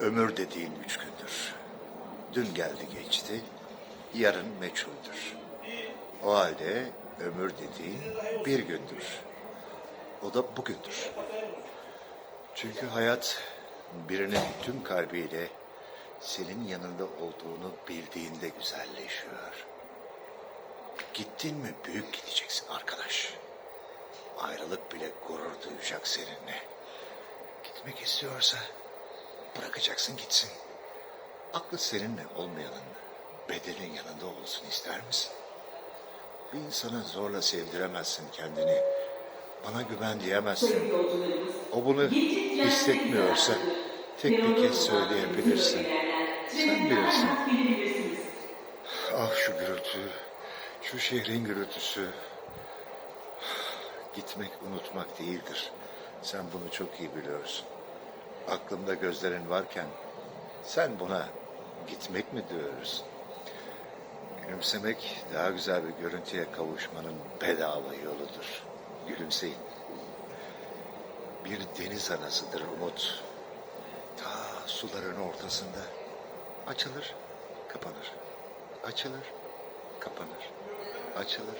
Ömür dediğin üç gündür. Dün geldi geçti, yarın meçhuldür. O halde ömür dediğin bir gündür. O da bugündür. Çünkü hayat birinin tüm kalbiyle senin yanında olduğunu bildiğinde güzelleşiyor. Gittin mi büyük gideceksin arkadaş. Ayrılık bile gurur duyacak seninle. Gitmek istiyorsa bırakacaksın gitsin. Aklı seninle olmayanın bedenin yanında olsun ister misin? Bir insana zorla sevdiremezsin kendini. Bana güven diyemezsin. O bunu hissetmiyorsa tek bir kez söyleyebilirsin. Sen bilirsin. Ah şu gürültü, şu şehrin gürültüsü. Gitmek unutmak değildir. Sen bunu çok iyi biliyorsun. Aklımda gözlerin varken sen buna gitmek mi diyoruz? Gülümsemek daha güzel bir görüntüye kavuşmanın bedava yoludur. Gülümseyin. Bir deniz anasıdır umut. Ta suların ortasında açılır, kapanır. Açılır, kapanır. Açılır.